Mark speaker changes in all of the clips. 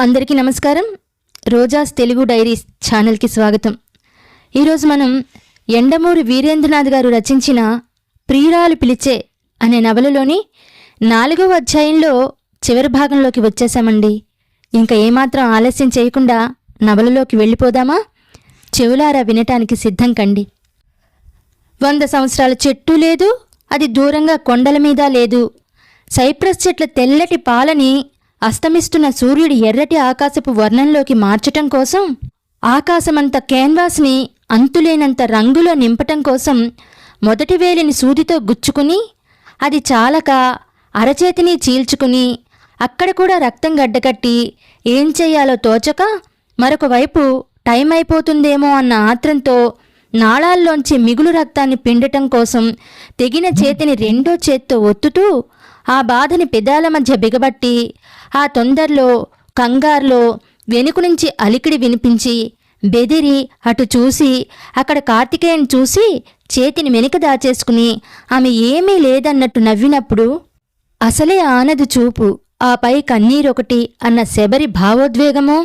Speaker 1: అందరికీ నమస్కారం. రోజాస్ తెలుగు డైరీస్ ఛానల్కి స్వాగతం. ఈరోజు మనం ఎండమూరి వీరేంద్రనాథ్ గారు రచించిన ప్రియురాలు పిలిచే అనే నవలలోని నాలుగవ అధ్యాయంలో చివరి భాగంలోకి వచ్చేసామండి ఇంకా ఏమాత్రం ఆలస్యం చేయకుండా నవలలోకి వెళ్ళిపోదామా? చెవులారా వినటానికి సిద్ధం కండి. వంద సంవత్సరాల చెట్టు లేదు అది దూరంగా కొండల మీద లేదు. సైప్రస్ చెట్ల తెల్లటి పాలని అస్తమిస్తున్న సూర్యుడి ఎర్రటి ఆకాశపు వర్ణంలోకి మార్చటం కోసం ఆకాశమంత క్యాన్వాస్ని అంతులేనంత రంగులో నింపటం కోసం మొదటి వేలిని సూదితో గుచ్చుకుని అది చాలక అరచేతిని చీల్చుకుని అక్కడ కూడా రక్తం గడ్డకట్టి ఏం చేయాలో తోచక మరొక వైపు టైం అయిపోతుందేమో అన్న ఆత్రంతో నాళాల్లోంచి మిగులు రక్తాన్ని పిండటం కోసం తెగిన చేతిని రెండో చేత్తో ఒత్తుతూ ఆ బాధని పెదాల మధ్య బిగబట్టి ఆ తొందరలో కంగారులో వెనుక నుంచి అలికిడి వినిపించి బెదిరి అటు చూసి అక్కడ కార్తికేయన్ చూసి చేతిని వెనుక దాచేసుకుని ఆమె ఏమీ లేదన్నట్టు నవ్వినప్పుడు అసలే ఆనదు చూపు ఆపై కన్నీరొకటి అన్న శబరి భావోద్వేగమో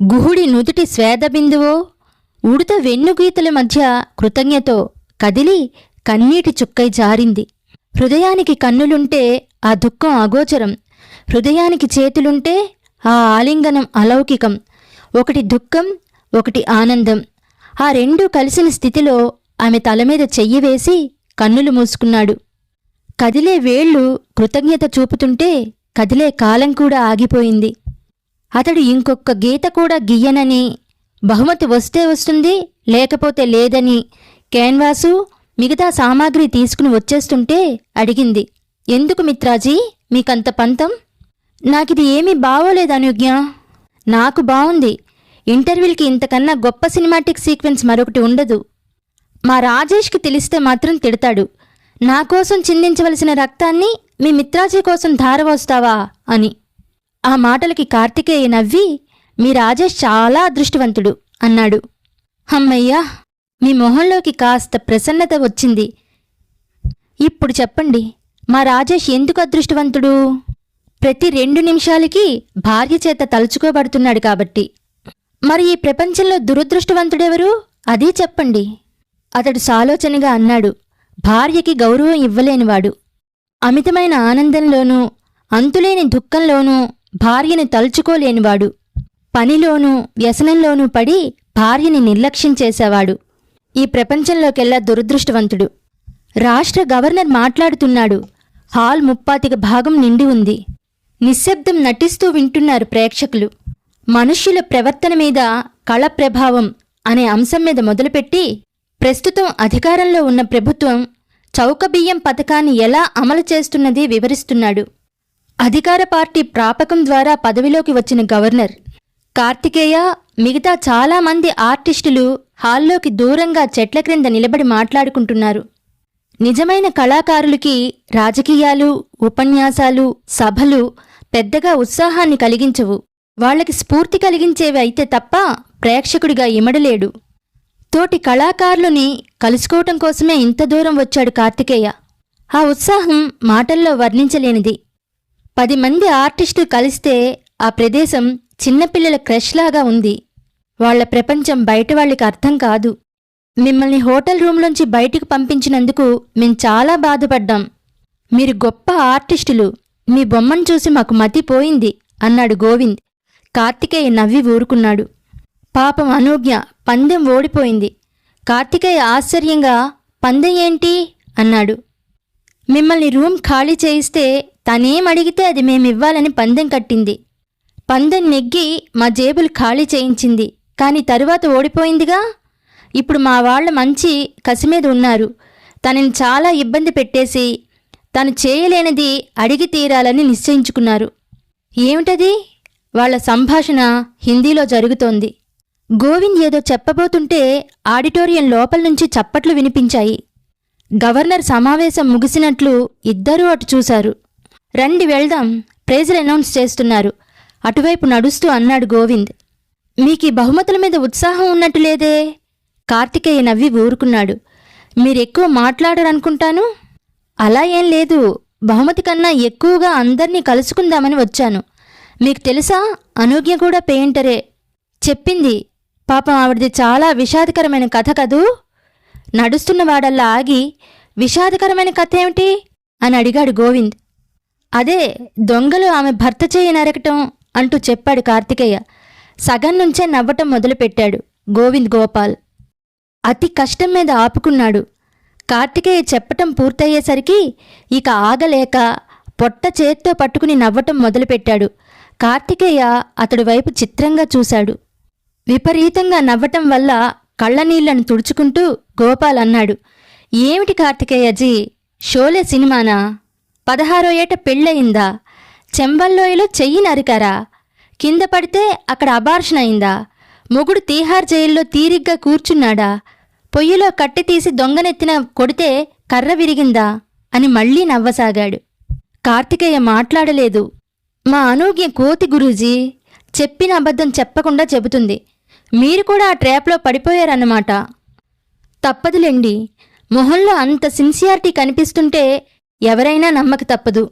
Speaker 1: గుహుడి నుదుటి స్వేదబిందువో ఉడత వెన్నుగీతల మధ్య కృతజ్ఞతో కదిలి కన్నీటి చుక్కై జారింది. హృదయానికి కన్నులుంటే ఆ దుఃఖం అగోచరం. హృదయానికి చేతులుంటే ఆ ఆలింగనం అలౌకికం. ఒకటి దుఃఖం ఒకటి ఆనందం. ఆ రెండూ కలిసిన స్థితిలో ఆమె తల మీద చెయ్యి వేసి కన్నులు మూసుకున్నాడు. కదిలే వేళ్ళు కృతజ్ఞత చూపుతుంటే కదిలే కాలం కూడా ఆగిపోయింది. అతడు ఇంకొక గీత కూడా గీయనని బహుమతి వస్తే వస్తుంది లేకపోతే లేదని క్యాన్వాసు మిగతా సామాగ్రి తీసుకుని వచ్చేస్తుంటే అడిగింది. ఎందుకు మిత్రాజీ? మీకంత పంతం? నాకిది ఏమీ బావోలేదు అనుజ్ఞ. నాకు బావుంది. ఇంటర్వ్యూల్కి ఇంతకన్నా గొప్ప సినిమాటిక్ సీక్వెన్స్ మరొకటి ఉండదు. మా రాజేష్కి తెలిస్తే మాత్రం తిడతాడు. నా కోసం చిందించవలసిన రక్తాన్ని మీ మిత్రాజీ కోసం ధారవోస్తావా అని. ఆ మాటలకి కార్తికేయ నవ్వి మీ రాజేష్ చాలా అదృష్టవంతుడు అన్నాడు. అమ్మయ్యా! మీ మొహంలోకి కాస్త ప్రసన్నత వచ్చింది. ఇప్పుడు చెప్పండి మా రాజేష్ ఎందుకు అదృష్టవంతుడు? ప్రతి రెండు నిమిషాలకి భార్య చేత తలుచుకోబడుతున్నాడు కాబట్టి. మరి ఈ ప్రపంచంలో దురదృష్టవంతుడెవరు? అదీ చెప్పండి. అతడు సాలోచనగా అన్నాడు భార్యకి గౌరవం ఇవ్వలేనివాడు. అమితమైన ఆనందంలోనూ అంతులేని దుఃఖంలోనూ భార్యని తలుచుకోలేనివాడు. పనిలోనూ వ్యసనంలోనూ పడి భార్యని నిర్లక్ష్యం చేసేవాడు. ఈ ప్రపంచంలోకెల్లా దురదృష్టవంతుడు. రాష్ట్ర గవర్నర్ మాట్లాడుతున్నాడు. హాల్ ముప్పాతిక భాగం నిండి ఉంది. నిశ్శబ్దం నటిస్తూ వింటున్నారు ప్రేక్షకులు. మనుష్యుల ప్రవర్తన మీద కళ ప్రభావం అనే అంశం మీద మొదలుపెట్టి ప్రస్తుతం అధికారంలో ఉన్న ప్రభుత్వం చౌకబియ్యం పథకాన్ని ఎలా అమలు చేస్తున్నది వివరిస్తున్నాడు. అధికార పార్టీ ప్రాపకం ద్వారా పదవిలోకి వచ్చిన గవర్నర్ కార్తికేయ మిగతా చాలామంది ఆర్టిస్టులు హాల్లోకి దూరంగా చెట్ల క్రింద నిలబడి మాట్లాడుకుంటున్నారు. నిజమైన కళాకారులకి రాజకీయాలు ఉపన్యాసాలు సభలు పెద్దగా ఉత్సాహాన్ని కలిగించవు. వాళ్ళకి స్ఫూర్తి కలిగించేవి అయితే తప్ప ప్రేక్షకుడిగా ఇమడలేడు. తోటి కళాకారులని కలుసుకోవటం కోసమే ఇంత దూరం వచ్చాడు కార్తికేయ. ఆ ఉత్సాహం మాటల్లో వర్ణించలేనిది. పది మంది ఆర్టిస్టులు కలిస్తే ఆ ప్రదేశం చిన్నపిల్లల క్రష్లాగా ఉంది. వాళ్ళ ప్రపంచం బయట వాళ్ళకి అర్థం కాదు. మిమ్మల్ని హోటల్ రూమ్లోంచి బయటికి పంపించినందుకు మేం చాలా బాధపడ్డాం. మీరు గొప్ప ఆర్టిస్టులు. మీ బొమ్మను చూసి మాకు మతిపోయింది అన్నాడు గోవింద్. కార్తికేయ నవ్వి ఊరుకున్నాడు. పాపం అనూజ్ఞ పందెం ఓడిపోయింది. కార్తికేయ ఆశ్చర్యంగా పందెం ఏంటి? అన్నాడు. మిమ్మల్ని రూమ్ ఖాళీ చేయిస్తే తనేం అడిగితే అది మేమివ్వాలని పందెం కట్టింది. పందెం నెగ్గి మా జేబులు ఖాళీ చేయించింది. కానీ తరువాత ఓడిపోయిందిగా? ఇప్పుడు మా వాళ్ళ మంచి కసి మీద ఉన్నారు. తనని చాలా ఇబ్బంది పెట్టేసి తను చేయలేనిది అడిగి తీరాలని నిశ్చయించుకున్నారు. ఏమిటది? వాళ్ళ సంభాషణ హిందీలో జరుగుతోంది. గోవింద్ ఏదో చెప్పబోతుంటే ఆడిటోరియం లోపల నుంచి చప్పట్లు వినిపించాయి. గవర్నర్ సమావేశం ముగిసినట్లు ఇద్దరూ అటు చూశారు. రండి వెళ్దాం ప్రైజులు అనౌన్స్ చేస్తున్నారు. అటువైపు నడుస్తూ అన్నాడు గోవింద్. మీకు ఈ బహుమతుల మీద ఉత్సాహం ఉన్నట్టు లేదే? కార్తికేయ నవ్వి ఊరుకున్నాడు. మీరెక్కువ మాట్లాడరనుకుంటాను? అలా ఏం లేదు. బహుమతి కన్నా ఎక్కువగా అందరినీ కలుసుకుందామని వచ్చాను. మీకు తెలుసా? అనూజ్ఞ కూడా పెయింటరే. చెప్పింది. పాపం ఆవిడది చాలా విషాదకరమైన కథ కదూ? నడుస్తున్న వాడల్లా ఆగి విషాదకరమైన కథ ఏమిటి? అని అడిగాడు గోవింద్. అదే దొంగలు ఆమె భర్త చేయి నరకటం అంటూ చెప్పాడు కార్తికేయ. సగం నుంచే నవ్వటం మొదలుపెట్టాడు గోవింద్ గోపాల్. అతి కష్టం మీద ఆపుకున్నాడు. కార్తికేయ చెప్పటం పూర్తయ్యేసరికి ఇక ఆగలేక పొట్ట చేత్తో పట్టుకుని నవ్వటం మొదలుపెట్టాడు. కార్తికేయ అతడి వైపు చిత్రంగా చూశాడు. విపరీతంగా నవ్వటం వల్ల కళ్ళనీళ్ళను తుడుచుకుంటూ గోపాల్ అన్నాడు ఏమిటి కార్తికేయజీ? షోలే సినిమానా? పదహారో ఏట పెళ్ళయిందా? చెంబల్లోయలో చెయ్యి నరికారా? కింద పడితే అక్కడ అబార్షన్ అయిందా? మొగుడు తీహార్ జైల్లో తీరిగ్గా కూర్చున్నాడా? పొయ్యిలో కట్టె తీసి దొంగనెత్తిన కొడితే కర్ర విరిగిందా? అని మళ్ళీ నవ్వసాగాడు. కార్తికేయ మాట్లాడలేదు. మా అనూగ్య కోతి గురూజీ చెప్పిన అబద్ధం చెప్పకుండా చెబుతుంది. మీరు కూడా ఆ ట్రాప్లో పడిపోయారన్నమాట. తప్పదులేండి. మొహంలో అంత సిన్సియారిటీ కనిపిస్తుంటే ఎవరైనా నమ్మక తప్పదు.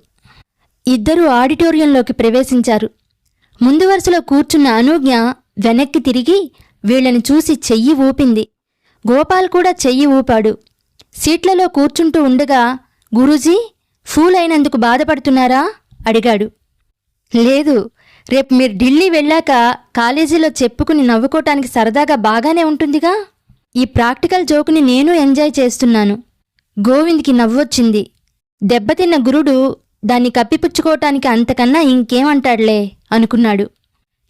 Speaker 1: ఇద్దరూ ఆడిటోరియంలోకి ప్రవేశించారు. ముందు వరుసలో కూర్చున్న అనూజ్ఞ వెనక్కి తిరిగి వీళ్ళని చూసి చెయ్యి ఊపింది. గోపాల్ కూడా చెయ్యి ఊపాడు. సీట్లలో కూర్చుంటూ ఉండగా గురూజీ ఫూల్ అయినందుకు బాధపడుతున్నారా? అడిగాడు. లేదు రేపు మీరు ఢిల్లీ వెళ్ళాక కాలేజీలో చెప్పుకుని నవ్వుకోటానికి సరదాగా బాగానే ఉంటుందిగా. ఈ ప్రాక్టికల్ జోకుని నేను ఎంజాయ్ చేస్తున్నాను. గోవింద్కి నవ్వొచ్చింది. దెబ్బతిన్న గురుడు దాన్ని కప్పిపుచ్చుకోవటానికి అంతకన్నా ఇంకేమంటాడులే. అనుకున్నాడు.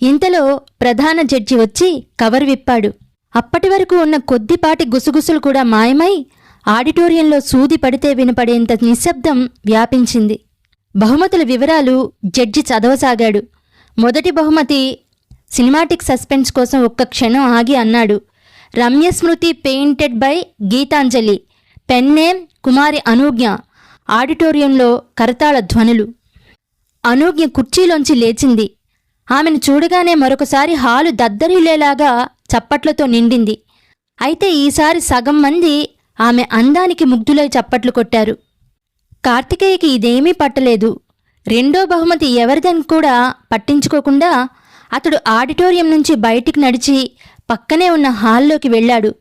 Speaker 1: ఇంతలో ప్రధాన జడ్జి వచ్చి కవర్ విప్పాడు. అప్పటి వరకు ఉన్న కొద్దిపాటి గుసగుసలు కూడా మాయమై ఆడిటోరియంలో సూది పడితే వినపడేంత నిశ్శబ్దం వ్యాపించింది. బహుమతుల వివరాలు జడ్జి చదవసాగాడు. మొదటి బహుమతి సినిమాటిక్ సస్పెన్స్ కోసం ఒక్క క్షణం ఆగి అన్నాడు. Ramyasmriti painted by Geetanjali. Pen name Kumari Anujna ఆడిటోరియంలో కరతాళ ధ్వనులు. అనూజ్ఞ కుర్చీలోంచి లేచింది. ఆమెను చూడగానే మరొకసారి హాలు దద్దరిల్లేలాగా చప్పట్లతో నిండింది. అయితే ఈసారి సగం మంది ఆమె అందానికి ముగ్ధులై చప్పట్లు కొట్టారు. కార్తికేయకి ఇదేమీ పట్టలేదు. రెండో బహుమతి ఎవరిదని కూడా పట్టించుకోకుండా అతడు ఆడిటోరియం నుంచి బయటికి నడిచి పక్కనే ఉన్న హాల్లోకి వెళ్ళాడు.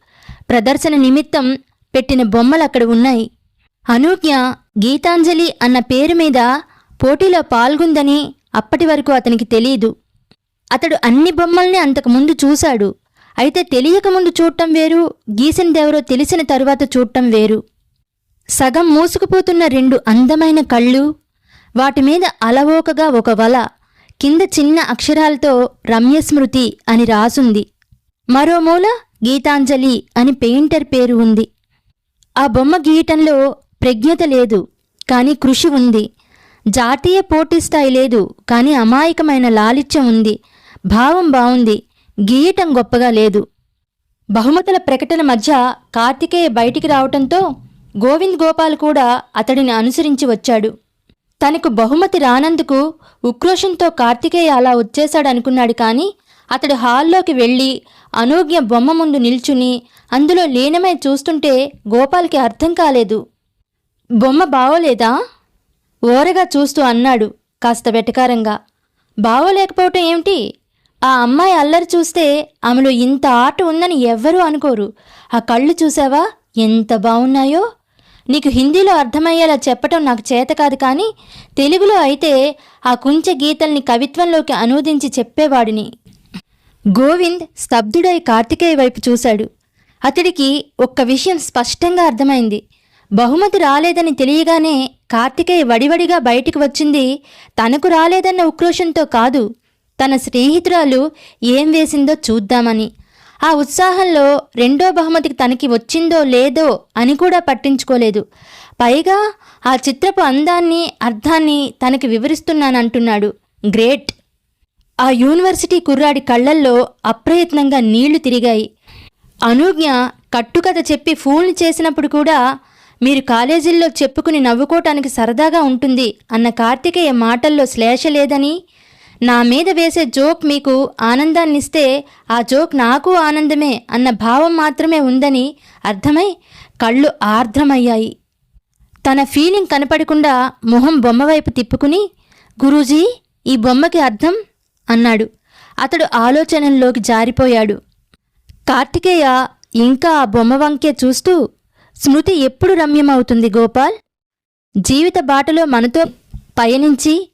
Speaker 1: ప్రదర్శన నిమిత్తం పెట్టిన బొమ్మలు అక్కడ ఉన్నాయి. అనూజ్ఞ గీతాంజలి అన్న పేరు మీద పోటీలో పాల్గొందని అప్పటి వరకు అతనికి తెలియదు అతడు అన్ని బొమ్మల్ని అంతకుముందు చూశాడు. అయితే తెలియకముందు చూడటం వేరు గీసిందెవరో తెలిసిన తరువాత చూడటం వేరు. సగం మూసుకుపోతున్న రెండు అందమైన కళ్ళు వాటి మీద అలవోకగా ఒక వల కింద చిన్న అక్షరాలతో రమ్యస్మృతి అని రాసుంది. మరో మూల గీతాంజలి అని పెయింటర్ పేరు ఉంది. ఆ బొమ్మ గీయటంలో ప్రజ్ఞత లేదు కానీ కృషి ఉంది. జాతీయ పోటీ స్థాయి లేదు కానీ అమాయకమైన లాలిత్యం ఉంది. భావం బావుంది గీయటం గొప్పగా లేదు. బహుమతుల ప్రకటన మధ్య కార్తికేయ బయటికి రావటంతో గోవింద్ గోపాల్ కూడా అతడిని అనుసరించి వచ్చాడు. తనకు బహుమతి రానందుకు ఉక్రోషంతో కార్తికేయ అలా వచ్చేశాడనుకున్నాడు కానీ అతడు హాల్లోకి వెళ్ళి అనూజ్ఞ బొమ్మ ముందు నిల్చుని అందులో లీనమై చూస్తుంటే గోపాల్కి అర్థం కాలేదు. బొమ్మ బావోలేదా? ఓరగా చూస్తూ అన్నాడు కాస్త వెటకారంగా. బావోలేకపోవటం ఏమిటి? ఆ అమ్మాయి అల్లరి చూస్తే ఆమెలో ఇంత ఆట ఉందని ఎవ్వరూ అనుకోరు. ఆ కళ్ళు చూసావా? ఎంత బాగున్నాయో నీకు హిందీలో అర్థమయ్యేలా చెప్పటం నాకు చేత కాదు కానీ తెలుగులో అయితే ఆ కుంచె గీతల్ని కవిత్వంలోకి అనువదించి చెప్పేవాడిని. గోవింద్ స్తబ్దుడై కార్తికేయ వైపు చూశాడు. అతడికి ఒక్క విషయం స్పష్టంగా అర్థమైంది. బహుమతి రాలేదని తెలియగానే కార్తికేయ వడివడిగా బయటికి వచ్చింది. తనకు రాలేదన్న ఉక్రోషంతో కాదు తన స్నేహితురాలు ఏం వేసిందో చూద్దామని. ఆ ఉత్సాహంలో రెండో బహుమతికి తనకి వచ్చిందో లేదో అని కూడా పట్టించుకోలేదు. పైగా ఆ చిత్రపు అందాన్ని అర్థాన్ని తనకి వివరిస్తున్నానంటున్నాడు గ్రేట్. ఆ యూనివర్సిటీ కుర్రాడి కళ్ళల్లో అప్రయత్నంగా నీళ్ళు తిరిగాయి. అనుజ్ఞ కట్టుకథ చెప్పి ఫూల్ని చేసినప్పుడు కూడా మీరు కాలేజీల్లో చెప్పుకుని నవ్వుకోవటానికి సరదాగా ఉంటుంది అన్న కార్తికేయ మాటల్లో శ్లేష లేదని నా మీద వేసే జోక్ మీకు ఆనందాన్నిస్తే ఆ జోక్ నాకు ఆనందమే అన్న భావం మాత్రమే ఉందని అర్థమై కళ్ళు ఆర్ద్రమయ్యాయి తన ఫీలింగ్ కనపడకుండా మొహం బొమ్మవైపు తిప్పుకుని గురూజీ ఈ బొమ్మకి అర్థం? అన్నాడు. అతడు ఆలోచనల్లోకి జారిపోయాడు. కార్తికేయ ఇంకా ఆ బొమ్మ వంకే చూస్తూ స్మృతి ఎప్పుడు రమ్యమవుతుంది గోపాల్? జీవిత బాటలో మనతో పయనించి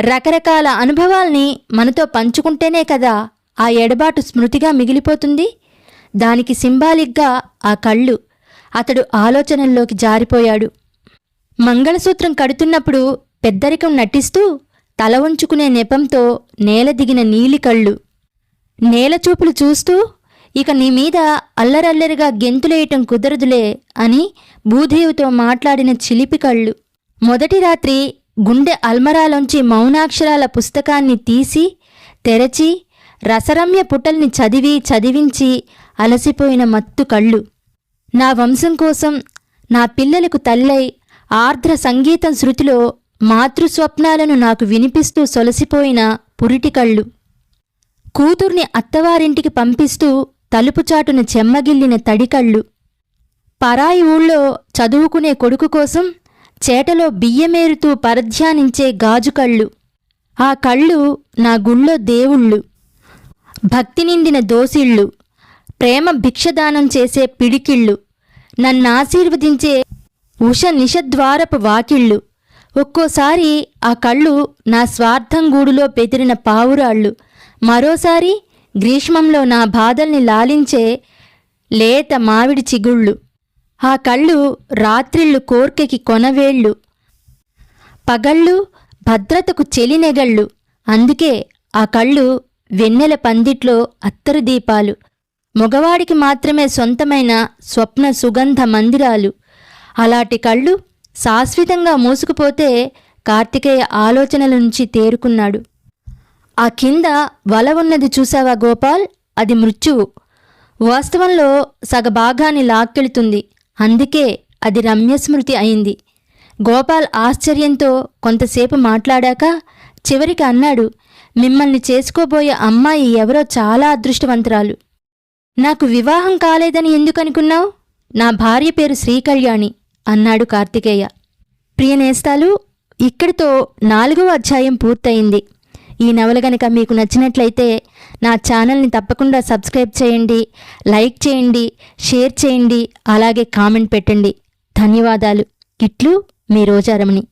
Speaker 1: రకరకాల అనుభవాల్ని మనతో పంచుకుంటేనే కదా ఆ ఎడబాటు స్మృతిగా మిగిలిపోతుంది? దానికి సింబాలిక్గా ఆ కళ్ళు అతడు ఆలోచనల్లోకి జారిపోయాడు. మంగళసూత్రం కడుతున్నప్పుడు పెద్దరికం నటిస్తూ తల ఉంచుకునే నెపంతో నేల దిగిన నీలి కళ్ళు. నేల చూపులు చూస్తూ ఇక నీ మీద అల్లరల్లరిగా గెంతులేయటం కుదరదులే అని భూదేవితో మాట్లాడిన చిలిపి కళ్ళు. మొదటి రాత్రి గుండె అల్మరాలోంచి మౌనాక్షరాల పుస్తకాన్ని తీసి తెరచి రసరమ్య పుటల్ని చదివి చదివించి అలసిపోయిన మత్తు కళ్ళు. నా వంశం కోసం నా పిల్లలకు తల్లై ఆర్ద్ర సంగీతం శృతిలో మాతృస్వప్నాలను నాకు వినిపిస్తూ సొలసిపోయిన పురిటి కళ్ళు. కూతుర్ని అత్తవారింటికి పంపిస్తూ తలుపుచాటున చెమ్మగిల్లిన తడికళ్ళు. పరాయి ఊళ్ళో చదువుకునే కొడుకు కోసం చేటలో బియ్యమేరుతూ పరధ్యానించే గాజు కళ్ళు. ఆ కళ్ళు నా గుళ్ళో దేవుళ్ళు. భక్తి నిండిన దోసిళ్ళు. ప్రేమ భిక్షదానం చేసే పిడికిళ్ళు. నన్నాశీర్వదించే ఉష నిషద్వారపు వాకిళ్ళు. ఒక్కోసారి ఆ కళ్ళు నా స్వార్థం గూడులో బెదిరిన పావురాళ్ళు. మరోసారి గ్రీష్మంలో నా బాధల్ని లాలించే లేత మావిడి చిగుళ్ళు. ఆ కళ్ళు రాత్రిళ్ళు కోర్కెకి కొనవేళ్ళు. పగళ్ళు భద్రతకు చెలినెగళ్ళు. అందుకే ఆ కళ్ళు వెన్నెల పందిట్లో అత్తరు దీపాలు. మగవాడికి మాత్రమే సొంతమైన స్వప్న సుగంధ మందిరాలు. అలాంటి కళ్ళు శాశ్వతంగా మూసుకుపోతే కార్తికేయ ఆలోచనల నుంచి తేరుకున్నాడు. ఆ కింద వల ఉన్నది చూసావా గోపాల్? అది మృత్యువు. వాస్తవంలో సగభాగాన్ని లాక్కెళుతుంది. అందుకే అది రమ్యస్మృతి అయింది. గోపాల్ ఆశ్చర్యంతో కొంతసేపు మాట్లాడాక చివరికి అన్నాడు మిమ్మల్ని చేసుకోబోయే అమ్మాయి ఎవరో చాలా అదృష్టవంతురాలు. నాకు వివాహం కాలేదని ఎందుకనుకున్నావు? నా భార్య పేరు శ్రీకళ్యాణి అన్నాడు కార్తికేయ. ప్రియనేస్తాలు ఇక్కడితో నాలుగవ అధ్యాయం పూర్తయింది. ఈ నవల కనుక మీకు నచ్చినట్లయితే నా ఛానల్ని తప్పకుండా సబ్స్క్రైబ్ చేయండి లైక్ చేయండి షేర్ చేయండి అలాగే కామెంట్ పెట్టండి. ధన్యవాదాలు. ఇట్లు మీ రోజారమణి